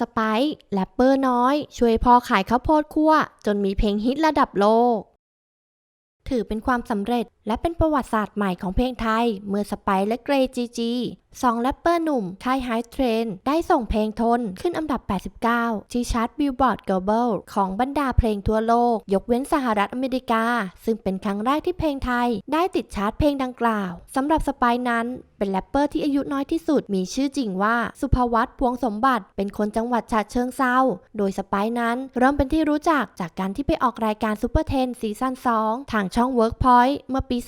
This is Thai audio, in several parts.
สไปซ์แรปเปอร์น้อย ช่วยพ่อขายข้าวโพดคั่ว จนมีเพลงฮิตระดับโลก ถือเป็นความสำเร็จ และเป็นประวัติศาสตร์ใหม่ของเพลงไทย เมื่อสไปซ์และเกรจีจีสองแรปเปอร์หนุ่ม ค่ายไฮเทรนได้ส่งเพลงทนขึ้นอันดับ 89 ที่ชาร์ตบิลบอร์ด Global ของบรรดาเพลงทั่วโลก ยกเว้นสหรัฐอเมริกา ซึ่งเป็นครั้งแรกที่เพลงไทย ได้ติดชาร์ตเพลงดังกล่าวสำหรับสไปนั้น เป็นแรปเปอร์ที่อายุน้อยที่สุดมีชื่อจริงว่า สุภวัตพวงสมบัติ เป็นคนจังหวัดฉะเชิงเซาโดยสไปนั้น เริ่มเป็นที่รู้จักจากการที่ไปออกรายการซูเปอร์เทนซีซั่น2ทางช่อง Workpoint เมื่อปี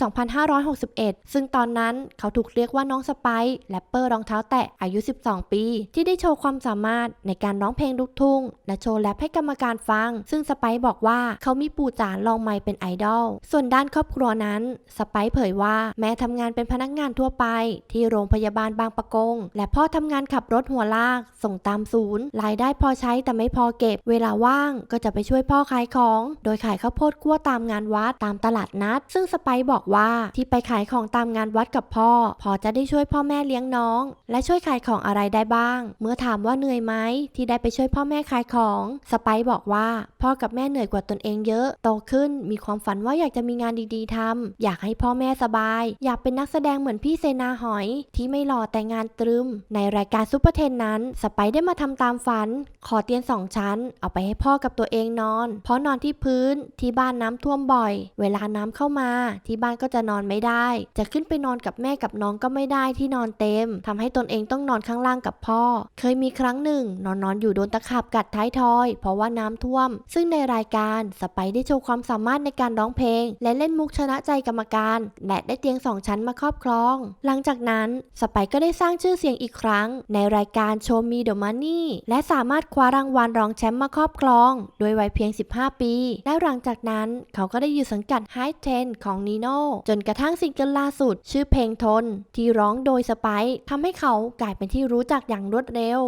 2561 ซึ่งตอนนั้นเขาถูกเรียกว่าน้องสไปซ์แรปเปอร์รองเท้าแตะอายุ 12 ปี ที่ได้โชว์ความสามารถในการร้องเพลงลูกทุ่ง และโชว์แรปให้กรรมการฟัง ซึ่งสไปซ์บอกว่าเขามีปู่จ๋าลองไมเป็นไอดอล ส่วนด้านครอบครัวนั้นสไปซ์เผยว่าแม่ทำงานเป็นพนักงานทั่วไป ที่โรงพยาบาลบางปะกง และพ่อทำงานขับรถหัวลาก ส่งตามศูนย์ รายได้พอใช้แต่ไม่พอเก็บ เวลาว่างก็จะไปช่วยพ่อขายของ โดยขายข้าวโพดคั่วตามงานวัดตามตลาดนัด ซึ่งสไปซ์บอกอกว่าที่ไปขายของตามงานวัดกับพ่อ พอจะได้ช่วยพ่อแม่เลี้ยงน้อง และช่วยขายของอะไรได้บ้าง เมื่อถามว่าเหนื่อยไหมที่ได้ไปช่วยพ่อแม่ขายของสไปบอกว่า พ่อกับแม่เหนื่อยกว่าตนเองเยอะ โตขึ้นมีความฝันว่าอยากจะมีงานดีๆทำอยากให้พ่อแม่สบาย อยากเป็นนักแสดงเหมือนพี่เซนาหอย ที่ไม่หล่อแต่งานตรึม ในรายการซูเปอร์เทนนั้น สไปได้มาทำตามฝัน ขอเตียงสองชั้น เอาไปให้พ่อกับตัวเองนอน เพราะนอนที่พื้นที่บ้านน้ำท่วมบ่อย เวลาน้ำเข้ามาที่บ้านก็จะนอนไม่ได้ จะขึ้นไปนอนกับแม่กับน้องก็ไม่ได้ที่นอนเต็มทำให้ตนเองต้องนอนข้างล่างกับพ่อ เคยมีครั้งหนึ่ง นอนนอนอยู่โดนตะขาบกัดท้ายทอย เพราะว่าน้ำท่วม ซึ่งในรายการสไปได้โชว์ความสามารถในการร้องเพลง และเล่นมุกชนะใจกรรมการ และได้เตียงสองชั้นมาครอบครอง หลังจากนั้นสไปก็ได้สร้างชื่อเสียงอีกครั้ง ในรายการโชว์มีเดอะมันนี่และสามารถคว้ารางวัลรองแชมป์มาครอบครอง โดยวัยเพียง 15 ปี และหลังจากนั้นเขาก็ได้อยู่สังกัด High Ten ของนีโนจนกระทั่งซิงเกิลล่าสุด ชื่อเพลงทน ที่ร้องโดยสไปซ์ทำให้เขากลายเป็นที่รู้จักอย่างรวดเร็ว